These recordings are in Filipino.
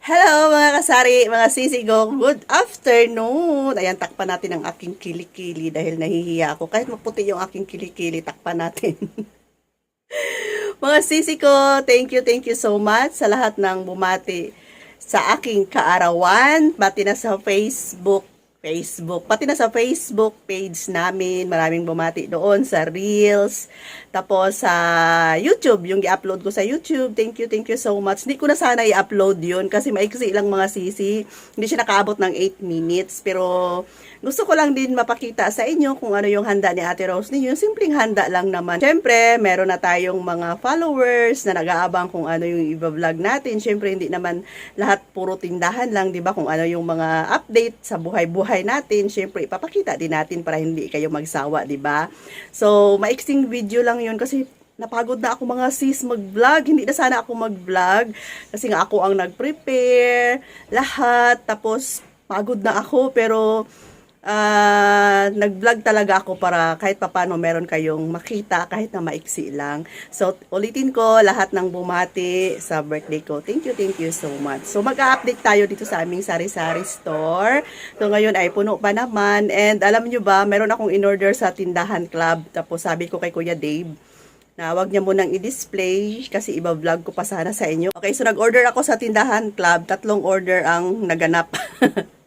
Hello mga kasari, mga sisigo, good afternoon! Ayan, takpan natin ang aking kilikili dahil nahihiya ako. Kahit maputi yung aking kilikili, takpan natin. mga sisigo, thank you, thank you so much sa lahat ng bumati sa aking kaarawan, pati na sa Facebook, Facebook, pati na sa Facebook page namin, maraming bumati doon sa Reels, tapos sa YouTube, yung i-upload ko sa YouTube, thank you, thank you so much. Hindi ko na sana i-upload yun kasi maiksi lang mga sisi, hindi siya nakaabot ng 8 minutes, pero gusto ko lang din mapakita sa inyo kung ano yung handa ni Ate Rose ninyo, simpleng handa lang naman. Siyempre, meron na tayong mga followers na nag-aabang kung ano yung i-vlog natin. Siyempre, hindi naman lahat puro tindahan lang, di ba? Kung ano yung mga update sa buhay-buhay natin, siyempre, ipapakita din natin para hindi kayo magsawa, di ba? So, maiksing video lang yun kasi napagod na ako mga sis mag-vlog. Hindi na sana ako mag-vlog kasi nga ako ang nag-prepare lahat. Tapos, pagod na ako pero ah nag-vlog talaga ako para kahit papano meron kayong makita kahit na maiksi lang. So, ulitin ko lahat ng bumati sa birthday ko. Thank you, thank you so much. So, mag-update tayo dito sa aming sari-sari store. So, ngayon ay puno pa naman. And alam nyo ba, meron akong in-order sa tindahan club. Tapos sabi ko kay Kuya Dave, na wag niya munang i-display kasi iba-vlog ko pa sana sa inyo. Okay, so nag-order ako sa tindahan club. Tatlong order ang naganap.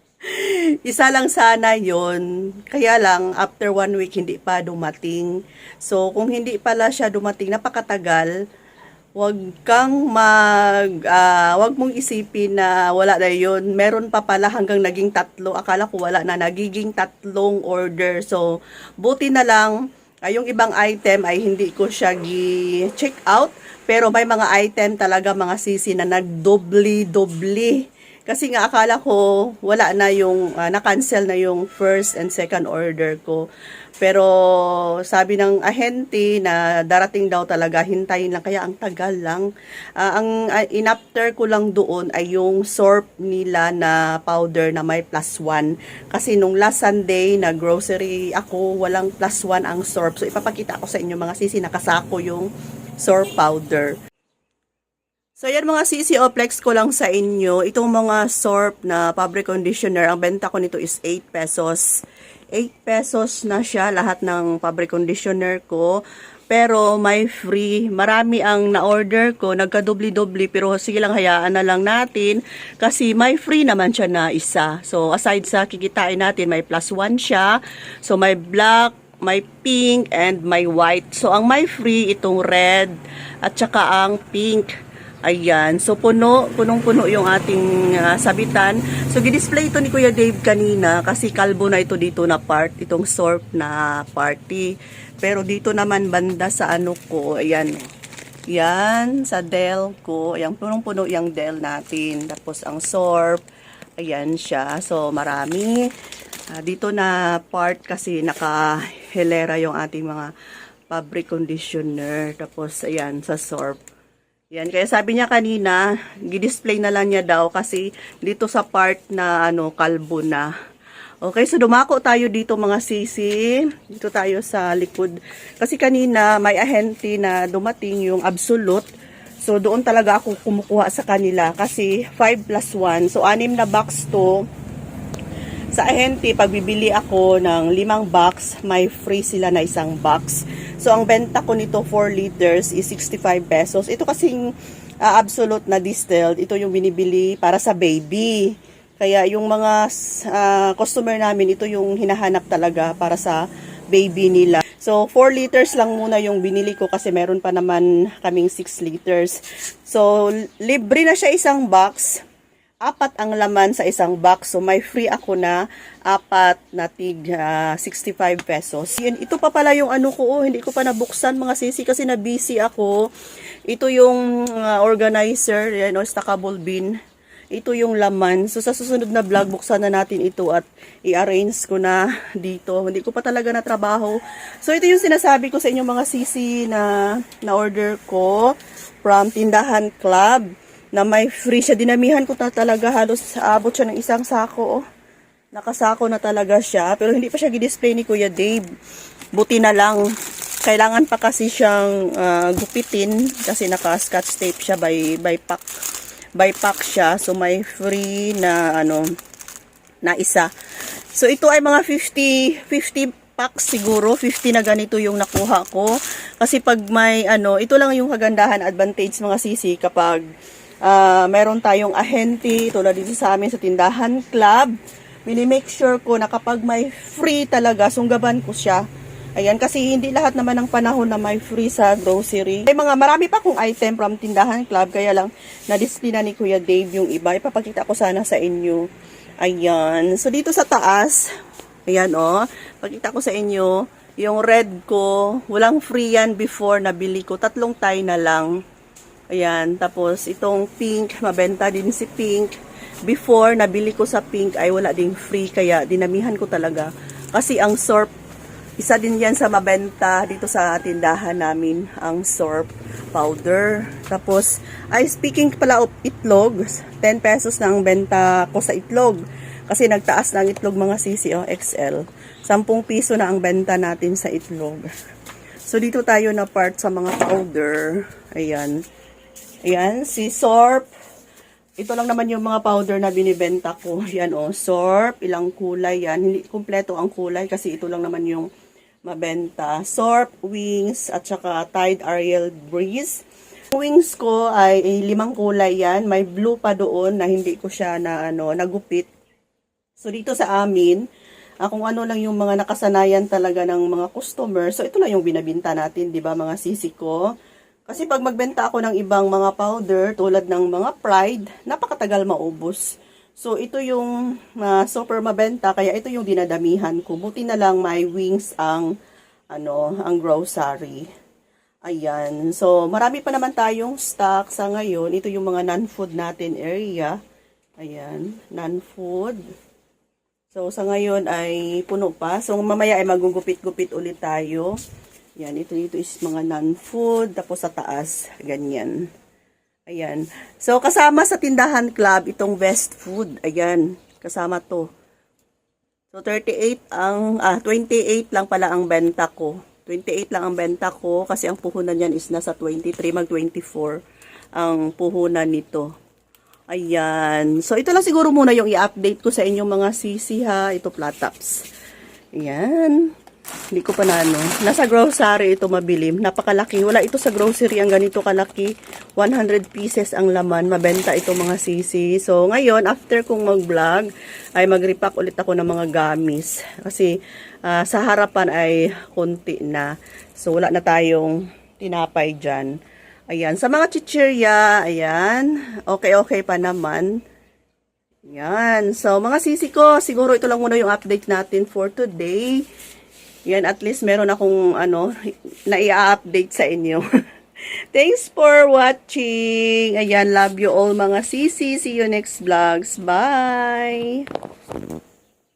Isa lang sana yon Kaya lang, after one week, hindi pa dumating. So, kung hindi pala siya dumating, napakatagal, wag kang mag, ah, wag mong isipin na wala na yun. Meron pa pala hanggang naging tatlo. Akala ko wala na, nagiging tatlong order. So, buti na lang, ay yung ibang item ay hindi ko siya gi-check out. Pero may mga item talaga mga sisi na nagdobli-dobli. Kasi nga akala ko wala na yung ah, na-cancel na yung first and second order ko. Pero sabi ng ahente na darating daw talaga, hintayin lang kaya ang tagal lang. Ah, ang ah, inafter ko lang doon ay yung sorb nila na powder na may plus one. Kasi nung last Sunday na grocery ako, walang plus one ang sorb. So ipapakita ko sa inyo mga sisi nakasako yung sorb powder. So, yan mga CC Oplex ko lang sa inyo. Itong mga SORP na fabric conditioner, ang benta ko nito is 8 pesos. 8 pesos na siya lahat ng fabric conditioner ko. Pero may free. Marami ang na-order ko. Nagka-dobli-dobli. Pero sige lang, hayaan na lang natin. Kasi may free naman siya na isa. So, aside sa kikitain natin, may plus 1 siya. So, may black, may pink, and may white. So, ang may free, itong red, at saka ang pink. Ayan. So, puno, punong-puno yung ating ah, sabitan. So, gidisplay ito ni Kuya Dave kanina kasi kalbo na ito dito na part, itong sorp na party. Pero dito naman banda sa ano ko, ayan. Yan, sa Dell ko. Ayan, punong-puno yung Dell natin. Tapos, ang sorp. Ayan siya. So, marami. Ah, dito na part kasi naka-helera yung ating mga fabric conditioner. Tapos, ayan, sa sorp. Yan, kaya sabi niya kanina, gidisplay na lang niya daw kasi dito sa part na ano, kalbo na. Okay, so dumako tayo dito mga sisi. Dito tayo sa likod. Kasi kanina may ahente na dumating yung absolute. So doon talaga ako kumukuha sa kanila kasi 5 plus 1. So anim na box to. Sa ahente, pag bibili ako ng limang box, may free sila na isang box. So, ang benta ko nito 4 liters is 65 pesos. Ito kasing ah, absolute na distilled, ito yung binibili para sa baby. Kaya yung mga ah, customer namin, ito yung hinahanap talaga para sa baby nila. So, 4 liters lang muna yung binili ko kasi meron pa naman kaming 6 liters. So, libre na siya isang box apat ang laman sa isang box. So, may free ako na apat na tig ah, 65 pesos. Yun, ito pa pala yung ano ko, oh, hindi ko pa nabuksan mga sisi kasi na busy ako. Ito yung ah, organizer, yan, o, stackable bin. Ito yung laman. So, sa susunod na vlog, buksan na natin ito at i-arrange ko na dito. Hindi ko pa talaga na trabaho. So, ito yung sinasabi ko sa inyo mga sisi na na-order ko from Tindahan Club na may free siya. Dinamihan ko na talaga halos abot siya ng isang sako. Oh. Nakasako na talaga siya. Pero hindi pa siya gidisplay ni Kuya Dave. Buti na lang. Kailangan pa kasi siyang ah, gupitin kasi naka-scotch tape siya by, by pack. by pack siya. So, may free na, ano, na isa. So, ito ay mga 50, 50 packs siguro. 50 na ganito yung nakuha ko. Kasi pag may, ano, ito lang yung kagandahan, advantage mga sisi kapag ah, meron tayong ahente, tulad dito sa amin sa tindahan club, mini-make sure ko na kapag may free talaga, sunggaban ko siya. Ayan, kasi hindi lahat naman ng panahon na may free sa grocery. May mga marami pa kong item from tindahan club, kaya lang na-display na ni Kuya Dave yung iba. Ipapakita ko sana sa inyo. Ayan. So, dito sa taas, ayan o, oh, pakita ko sa inyo, yung red ko, walang free yan before nabili ko. Tatlong tie na lang. Ayan. Tapos, itong pink, mabenta din si pink. Before, nabili ko sa pink ay wala ding free, kaya dinamihan ko talaga. Kasi ang sorp isa din yan sa mabenta dito sa tindahan namin, ang sorb powder. Tapos, ay speaking pala of itlog, 10 pesos na ang benta ko sa itlog. Kasi nagtaas na ang itlog mga sisi, oh, XL. 10 piso na ang benta natin sa itlog. So, dito tayo na part sa mga powder. Ayan. Ayan, si Sorp. Ito lang naman yung mga powder na binibenta ko. Yan o, oh, Sorp, ilang kulay yan. Hindi kumpleto ang kulay kasi ito lang naman yung mabenta. Sorp, Wings, at saka Tide Ariel Breeze. Wings ko ay, ay limang kulay yan. May blue pa doon na hindi ko siya na ano, nagupit. So dito sa amin, ah, kung ano lang yung mga nakasanayan talaga ng mga customer. So ito lang yung binabinta natin, 'di ba, mga sisi ko. Kasi pag magbenta ako ng ibang mga powder tulad ng mga Pride, napakatagal maubos. So, ito yung uh, super mabenta, kaya ito yung dinadamihan ko. Buti na lang may wings ang, ano, ang grocery. Ayan. So, marami pa naman tayong stock sa ngayon. Ito yung mga non-food natin area. Ayan, non-food. So, sa ngayon ay puno pa. So, mamaya ay magugupit-gupit ulit tayo. Yan, ito dito is mga non-food. Tapos sa taas, ganyan. Ayan. So, kasama sa tindahan club, itong West Food. Ayan. Kasama to. So, 38 ang, ah, 28 lang pala ang benta ko. 28 lang ang benta ko kasi ang puhunan niyan is nasa 23, mag 24 ang puhunan nito. Ayan. So, ito lang siguro muna yung i-update ko sa inyong mga sisi ha. Ito, flat tops. Ayan. Hindi ko pa na ano. Nasa grocery ito mabilim. Napakalaki. Wala ito sa grocery ang ganito kalaki. 100 pieces ang laman. Mabenta ito mga sisi. So, ngayon, after kong mag-vlog, ay mag-repack ulit ako ng mga gamis. Kasi, ah, sa harapan ay konti na. So, wala na tayong tinapay dyan. Ayan. Sa mga chichirya, ayan. Okay-okay pa naman. Yan. So, mga sisi ko, siguro ito lang muna yung update natin for today. Yan, at least meron akong, ano, na i-update sa inyo. Thanks for watching. Ayan, love you all mga sisi. See you next vlogs. Bye!